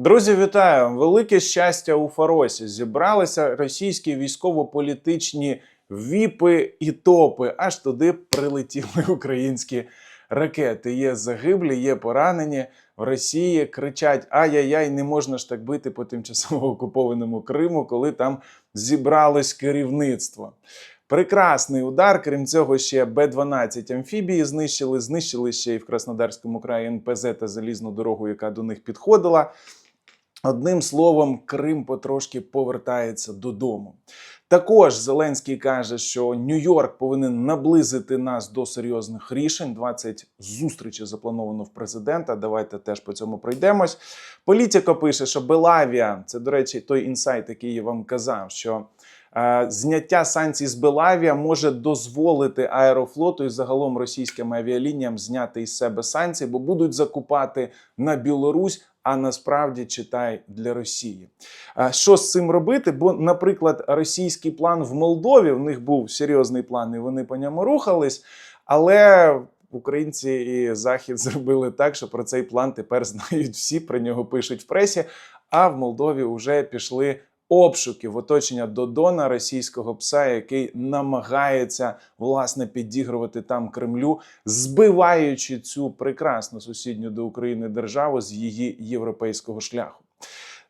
Друзі, вітаю! Велике щастя у Фаросі. Зібралися російські військово-політичні віпи і топи. Аж туди прилетіли українські ракети. Є загиблі, є поранені. В Росії кричать: ай-яй-яй, не можна ж так бити по тимчасово окупованому Криму, коли там зібралось керівництво. Прекрасний удар. Крім цього, ще Б-12 амфібії знищили. Знищили ще і в Краснодарському краї НПЗ та залізну дорогу, яка до них підходила. Одним словом, Крим потрошки повертається додому. Також Зеленський каже, що Нью-Йорк повинен наблизити нас до серйозних рішень. 20 зустрічей заплановано в президента. Давайте теж по цьому пройдемось. Політико пише, що Белавія це, до речі, той інсайт, який я вам казав, що е, зняття санкцій з Белавія може дозволити аерофлоту і загалом російським авіалініям зняти із себе санкції, бо будуть закупати на Білорусь. А насправді читай для Росії. Що з цим робити? Бо, наприклад, російський план в Молдові в них був серйозний план, і вони по ньому рухались. Але українці і Захід зробили так, що про цей план тепер знають всі, про нього пишуть в пресі. А в Молдові вже пішли обшуки в оточення Додона, російського пса, який намагається власне підігрувати там Кремлю, збиваючи цю прекрасну сусідню до України державу з її європейського шляху.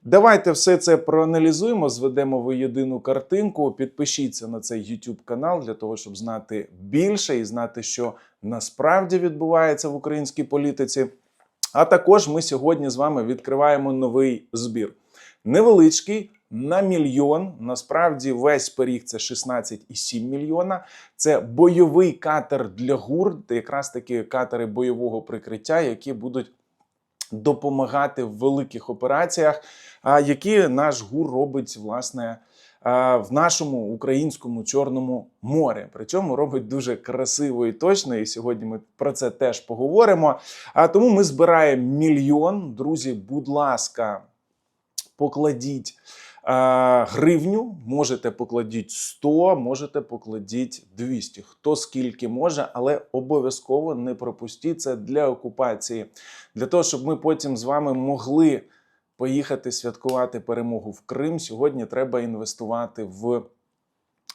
Давайте все це проаналізуємо, зведемо в єдину картинку. Підпишіться на цей YouTube канал для того, щоб знати більше і знати, що насправді відбувається в українській політиці. А також ми сьогодні з вами відкриваємо новий збір. Невеличкий на мільйон. Насправді весь періг це 16,7 мільйона. Це бойовий катер для ГУР, якраз таки катери бойового прикриття, які будуть допомагати в великих операціях, які наш ГУР робить власне. В нашому українському чорному морі, причому робить дуже красиво і точно. І сьогодні ми про це теж поговоримо. А тому ми збираємо мільйон. Друзі, будь ласка, покладіть гривню, можете покладіть 100, можете покладіть 200. Хто скільки може, але обов'язково не пропустіть це для окупації, для того, щоб ми потім з вами могли поїхати святкувати перемогу в Крим. Сьогодні треба інвестувати в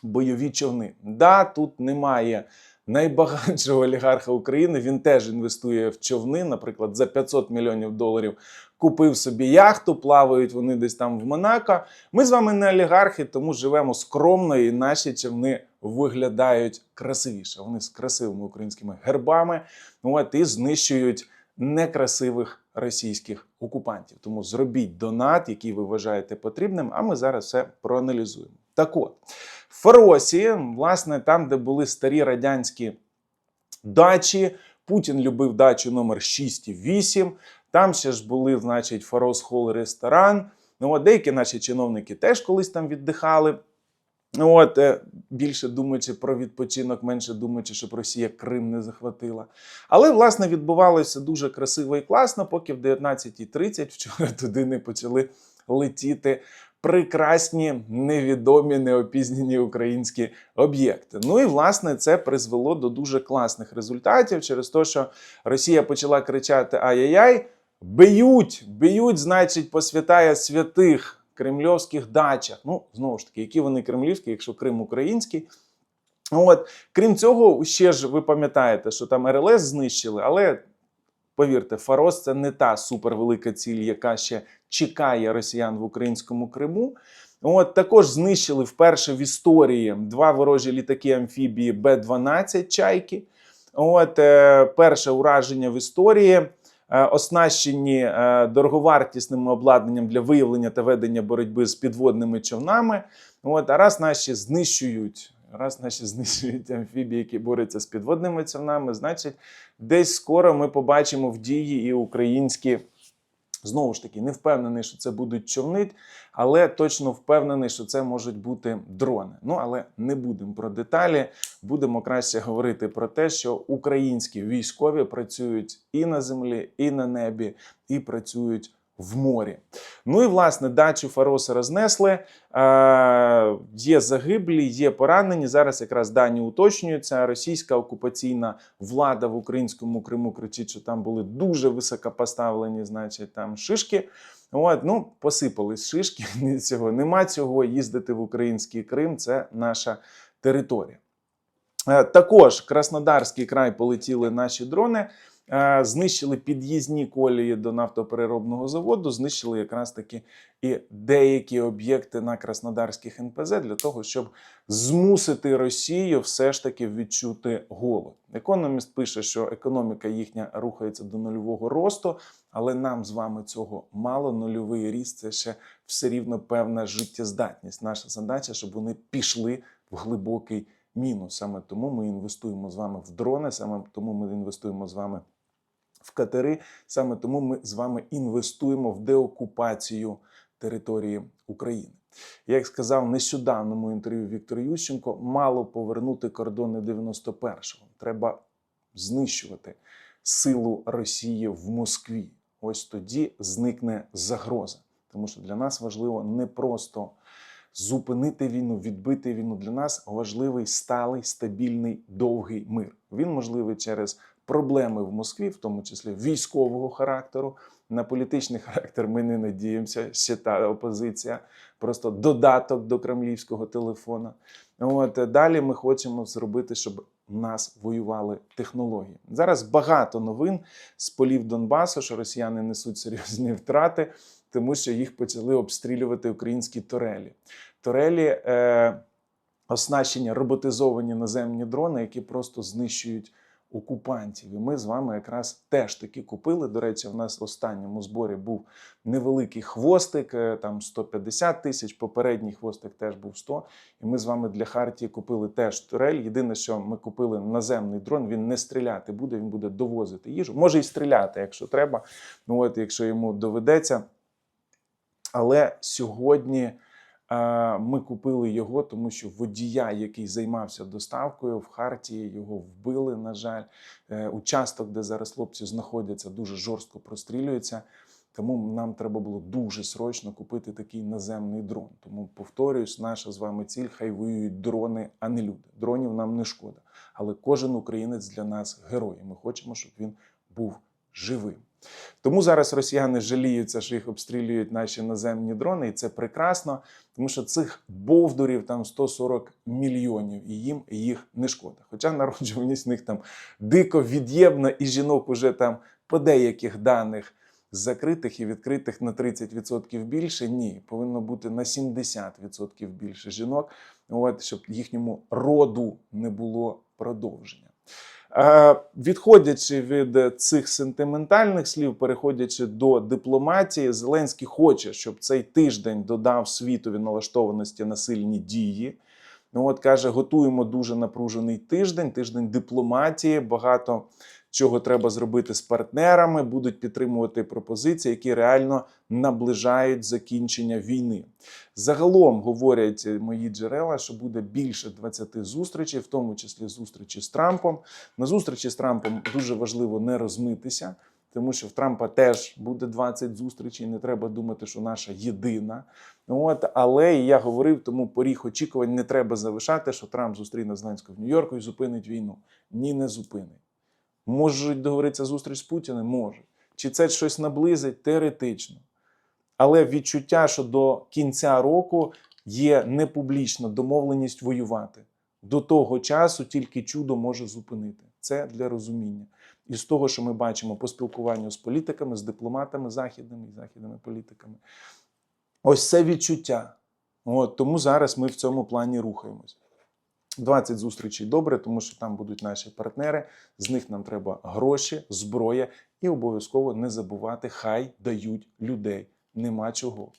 бойові човни. Да, тут немає найбагатшого олігарха України. Він теж інвестує в човни. Наприклад, за 500 мільйонів доларів купив собі яхту, плавають вони десь там в Монако. Ми з вами не олігархи, тому живемо скромно, і наші човни виглядають красивіше. Вони з красивими українськими гербами. От і знищують некрасивих російських окупантів. Тому зробіть донат, який ви вважаєте потрібним. А ми зараз все проаналізуємо. Так от, в Фаросі, власне, там, де були старі радянські дачі, Путін любив дачу номер 6 і 8. Там ще ж були, значить, Фарос Холл ресторан. Ну, от деякі наші чиновники теж колись там віддихали. Ну, От, е, більше думаючи про відпочинок, менше думаючи, щоб Росія Крим не захватила. Але, власне, відбувалося дуже красиво і класно, поки в 19.30 вчора туди не почали летіти прекрасні, невідомі, неопізнані українські об'єкти. Ну і власне це призвело до дуже класних результатів через те, що Росія почала кричати Ай-яй-яй, б'ють, б'ють, значить, по святая святих кремльовських дачах. Ну, знову ж таки, які вони кремлівські, якщо Крим український. От, крім цього, ще ж ви пам'ятаєте, що там РЛС знищили, але повірте, Фарос це не та супервелика ціль, яка ще чекає росіян в українському Криму. От також знищили вперше в історії два ворожі літаки амфібії Б-12 чайки. От е, перше ураження в історії. Е, Оснащені е, дороговартісним обладнанням для виявлення та ведення боротьби з підводними човнами. От, а раз наші знищують, раз наші знищують амфібії, які борються з підводними човнами, значить, десь скоро ми побачимо в дії і українські. Знову ж таки, не впевнений, що це будуть човни, але точно впевнений, що це можуть бути дрони. Ну але не будемо про деталі. Будемо краще говорити про те, що українські військові працюють і на землі, і на небі, і працюють в морі. Ну і власне дачу Фароса рознесли. Е, є загиблі, є поранені. Зараз якраз дані уточнюються. Російська окупаційна влада в українському Криму кричить, що там були дуже високопоставлені, значить, там шишки. От, ну, посипались шишки цього. Нема цього їздити в український Крим, це наша територія. Е, Також Краснодарський край полетіли наші дрони, знищили під'їзні колії до нафтопереробного заводу, знищили якраз таки і деякі об'єкти на Краснодарських НПЗ для того, щоб змусити Росію все ж таки відчути голод. Економіст пише, що економіка їхня рухається до нульового росту, але нам з вами цього мало. Нульовий ріст це ще все рівно певна життєздатність. Наша задача, щоб вони пішли в глибокий мінус. Саме тому ми інвестуємо з вами в дрони, саме тому ми інвестуємо з вами в катери, саме тому ми з вами інвестуємо в деокупацію території України. Як сказав нещодавному інтерв'ю Віктор Ющенко, мало повернути кордони 91-го. Треба знищувати силу Росії в Москві. Ось тоді зникне загроза. Тому що для нас важливо не просто зупинити війну, відбити війну. Для нас важливий сталий, стабільний, довгий мир. Він можливий через проблеми в Москві, в тому числі військового характеру. На політичний характер ми не надіємося. Ще та опозиція, просто додаток до кремлівського телефона. От далі ми хочемо зробити, щоб нас воювали технології. Зараз багато новин з полів Донбасу, що росіяни несуть серйозні втрати, тому що їх почали обстрілювати українські турелі. Турелі е, оснащені роботизовані наземні дрони, які просто знищують окупантів. І ми з вами якраз теж таки купили. До речі, в нас в останньому зборі був невеликий хвостик, е, там 150 тисяч. Попередній хвостик теж був 100. І ми з вами для Хартії купили теж турель. Єдине, що ми купили наземний дрон, він не стріляти буде, він буде довозити їжу. Може і стріляти, якщо треба. Ну от, якщо йому доведеться. Але сьогодні ми купили його, тому що водія, який займався доставкою в Хартії, його вбили. На жаль, Е, участок, де зараз хлопці знаходяться, дуже жорстко прострілюється. Тому нам треба було дуже срочно купити такий наземний дрон. Тому повторюсь, наша з вами ціль хай воюють дрони, а не люди. Дронів нам не шкода. Але кожен українець для нас герой. Ми хочемо, щоб він був живим. Тому зараз росіяни жаліються, що їх обстрілюють наші наземні дрони, і це прекрасно, тому що цих бовдурів там 140 мільйонів, і їм їх не шкода. Хоча народжуваність в них там дико від'ємна, і жінок уже там по деяких даних закритих і відкритих на 30% більше. Ні, повинно бути на 70% більше жінок, от, щоб їхньому роду не було продовження. Е, Відходячи від цих сентиментальних слів, переходячи до дипломатії, Зеленський хоче, щоб цей тиждень додав світові налаштованості на сильні дії. Ну от каже, готуємо дуже напружений тиждень, тиждень дипломатії. Багато чого треба зробити з партнерами, будуть підтримувати пропозиції, які реально наближають закінчення війни. Загалом говорять мої джерела, що буде більше 20 зустрічей, в тому числі зустрічі з Трампом. На зустрічі з Трампом дуже важливо не розмитися. Тому що в Трампа теж буде 20 зустрічей, не треба думати, що наша єдина. От, але я говорив, тому поріг очікувань не треба залишати, що Трамп зустріне Зеленського в Нью-Йорку і зупинить війну. Ні, не зупинить. Можуть договоритися зустріч з Путіним? Може. Чи це щось наблизить? Теоретично. Але відчуття, що до кінця року є непублічна домовленість воювати. До того часу тільки чудо може зупинити. Це для розуміння. І з того, що ми бачимо по спілкуванню з політиками, з дипломатами західними і західними політиками, ось це відчуття. От, тому зараз ми в цьому плані рухаємось. 20 зустрічей добре, тому що там будуть наші партнери. З них нам треба гроші, зброя і обов'язково не забувати, хай дають людей. Нема чого.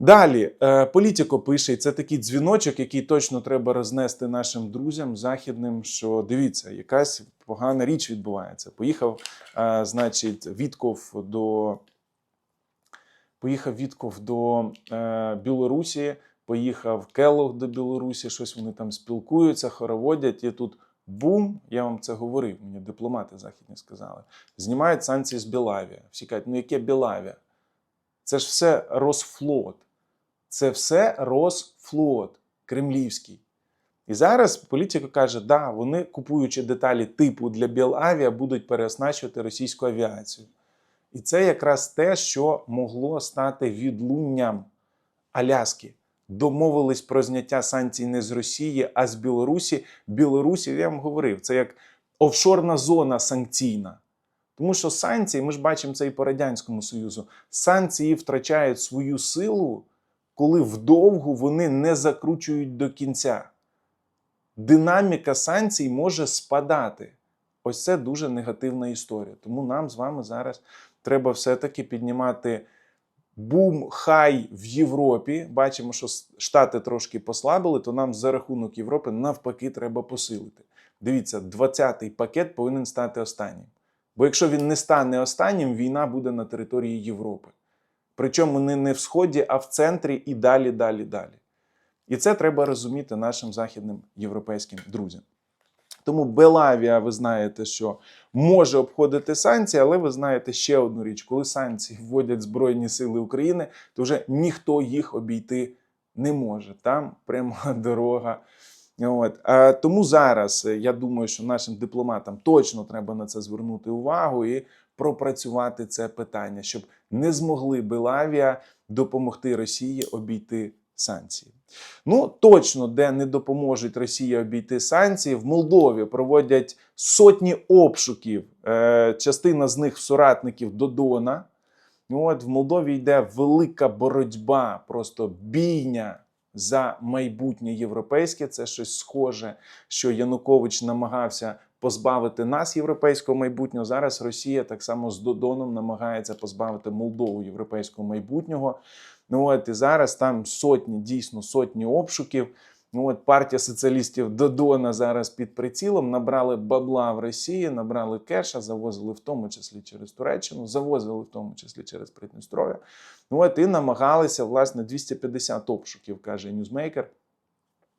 Далі, е, політико пише, і це такий дзвіночок, який точно треба рознести нашим друзям західним. Що дивіться, якась погана річ відбувається. Поїхав, е, значить, Вітков до поїхав Вітков до е, Білорусі, поїхав Келлог до Білорусі, щось вони там спілкуються, хороводять. І тут бум, я вам це говорив, мені дипломати західні сказали. Знімають санкції з Білавія. Всі кажуть, ну яке Білавія? Це ж все Росфлот. Це все Росфлот кремлівський. І зараз політика каже, да, вони, купуючи деталі типу для Білавіа, будуть переоснащувати російську авіацію. І це якраз те, що могло стати відлунням Аляски. Домовились про зняття санкцій не з Росії, а з Білорусі. Білорусі, я вам говорив, це як офшорна зона санкційна. Тому що санкції, ми ж бачимо це і по Радянському Союзу, санкції втрачають свою силу, коли вдовгу вони не закручують до кінця. Динаміка санкцій може спадати. Ось це дуже негативна історія. Тому нам з вами зараз треба все-таки піднімати бум хай в Європі. Бачимо, що Штати трошки послабили, то нам за рахунок Європи навпаки треба посилити. Дивіться, 20-й пакет повинен стати останнім. Бо якщо він не стане останнім, війна буде на території Європи. Причому не, не в Сході, а в центрі і далі, далі, далі. І це треба розуміти нашим західним європейським друзям. Тому Белавія, ви знаєте, що може обходити санкції, але ви знаєте ще одну річ: коли санкції вводять Збройні Сили України, то вже ніхто їх обійти не може. Там пряма дорога. От. А тому зараз е, я думаю, що нашим дипломатам точно треба на це звернути увагу і пропрацювати це питання, щоб не змогли Белавія допомогти Росії обійти санкції. Ну, точно, де не допоможуть Росії обійти санкції, в Молдові проводять сотні обшуків. Е, частина з них соратників Додона. От в Молдові йде велика боротьба, просто бійня за майбутнє європейське. Це щось схоже, що Янукович намагався позбавити нас європейського майбутнього. Зараз Росія так само з Додоном намагається позбавити Молдову європейського майбутнього. Ну от і зараз там сотні, дійсно сотні обшуків. Ну от партія соціалістів Додона зараз під прицілом набрали бабла в Росії, набрали кеша, завозили в тому числі через Туреччину, завозили в тому числі через Придністров'я. Ну от і намагалися власне 250 обшуків, каже Ньюзмейкер.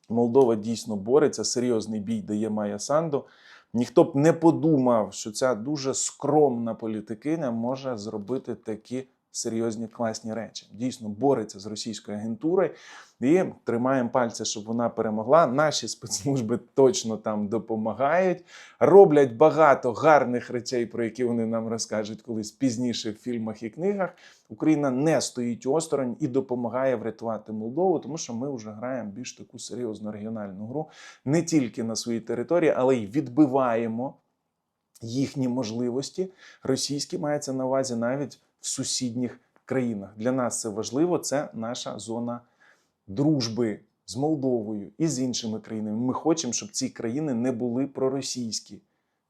Молдова дійсно бореться, серйозний бій дає Майя Санду. Ніхто б не подумав, що ця дуже скромна політикиня може зробити такі серйозні класні речі. Дійсно бореться з російською агентурою і тримаємо пальці, щоб вона перемогла. Наші спецслужби точно там допомагають, роблять багато гарних речей, про які вони нам розкажуть колись пізніше в фільмах і книгах. Україна не стоїть осторонь і допомагає врятувати Молдову, тому що ми вже граємо більш таку серйозну регіональну гру не тільки на своїй території, але й відбиваємо їхні можливості. Російські мається на увазі навіть в сусідніх країнах. Для нас це важливо. Це наша зона дружби з Молдовою і з іншими країнами. Ми хочемо, щоб ці країни не були проросійські.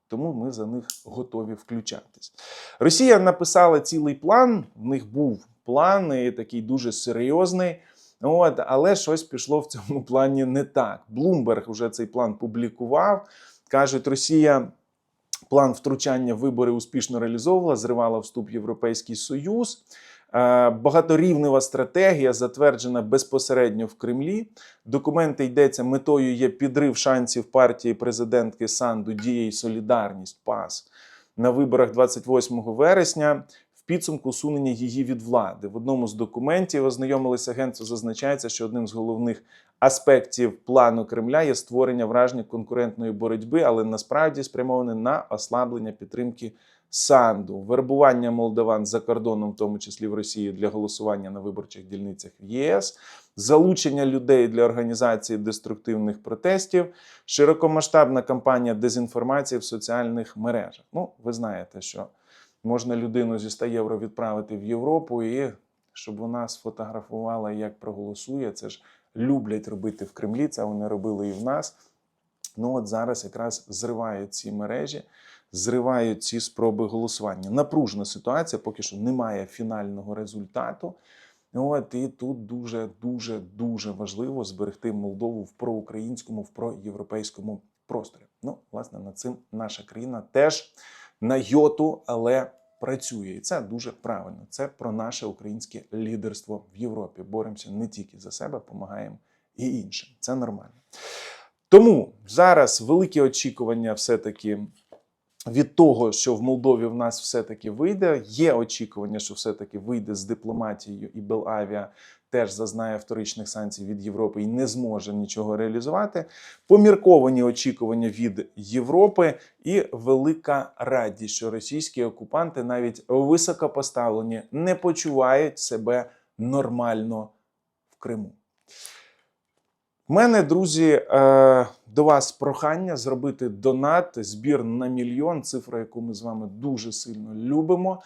Тому ми за них готові включатись. Росія написала цілий план. В них був план такий дуже серйозний. От, але щось пішло в цьому плані не так. Блумберг вже цей план публікував. Кажуть, Росія план втручання в вибори успішно реалізовувала, зривала вступ в Європейський Союз. Е, Багаторівнева стратегія затверджена безпосередньо в Кремлі. Документи йдеться метою є підрив шансів партії президентки Санду дієї Солідарність ПАС на виборах 28 вересня. В підсумку усунення її від влади в одному з документів ознайомилися агентство. Зазначається, що одним з головних аспектів плану Кремля є створення враження конкурентної боротьби, але насправді спрямоване на ослаблення підтримки Санду, вербування молдаван за кордоном, в тому числі в Росії, для голосування на виборчих дільницях в ЄС, залучення людей для організації деструктивних протестів, широкомасштабна кампанія дезінформації в соціальних мережах. Ну, ви знаєте, що можна людину зі 100 євро відправити в Європу і щоб вона сфотографувала, як проголосує. Це ж люблять робити в Кремлі. Це вони робили і в нас. Ну от зараз якраз зривають ці мережі, зривають ці спроби голосування. Напружена ситуація, поки що немає фінального результату. От і тут дуже дуже дуже важливо зберегти Молдову в проукраїнському, в проєвропейському просторі. Ну, власне, над цим наша країна теж на йоту, але працює. І це дуже правильно. Це про наше українське лідерство в Європі. Боремося не тільки за себе, допомагаємо і іншим. Це нормально. Тому зараз великі очікування все-таки від того, що в Молдові в нас все-таки вийде. Є очікування, що все-таки вийде з дипломатією, і Белавіа теж зазнає вторичних санкцій від Європи і не зможе нічого реалізувати. Помірковані очікування від Європи і велика радість, що російські окупанти, навіть високопоставлені, не почувають себе нормально в Криму. У мене, друзі, е, до вас прохання зробити донат, збір на мільйон, цифра, яку ми з вами дуже сильно любимо.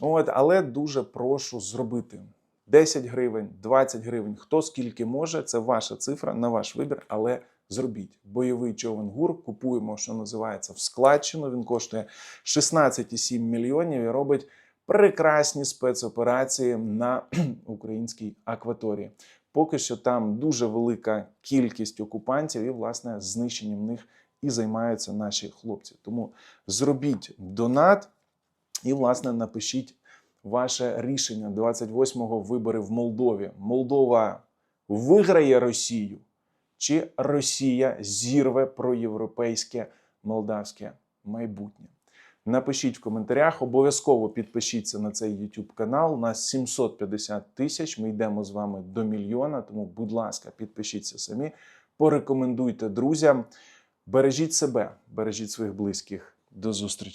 От, але дуже прошу зробити 10 гривень, 20 гривень, хто скільки може, це ваша цифра на ваш вибір, але зробіть. Бойовий човен ГУР купуємо, що називається, в складчину. Він коштує 16,7 мільйонів і робить прекрасні спецоперації на українській акваторії. Поки що там дуже велика кількість окупантів, і власне знищенням них і займаються наші хлопці. Тому зробіть донат і, власне, напишіть ваше рішення 28-го вибори в Молдові. Молдова виграє Росію, чи Росія зірве проєвропейське молдавське майбутнє. Напишіть в коментарях, обов'язково підпишіться на цей YouTube канал. Нас 750 тисяч. Ми йдемо з вами до мільйона. Тому, будь ласка, підпишіться самі, порекомендуйте друзям. Бережіть себе, бережіть своїх близьких. До зустрічі.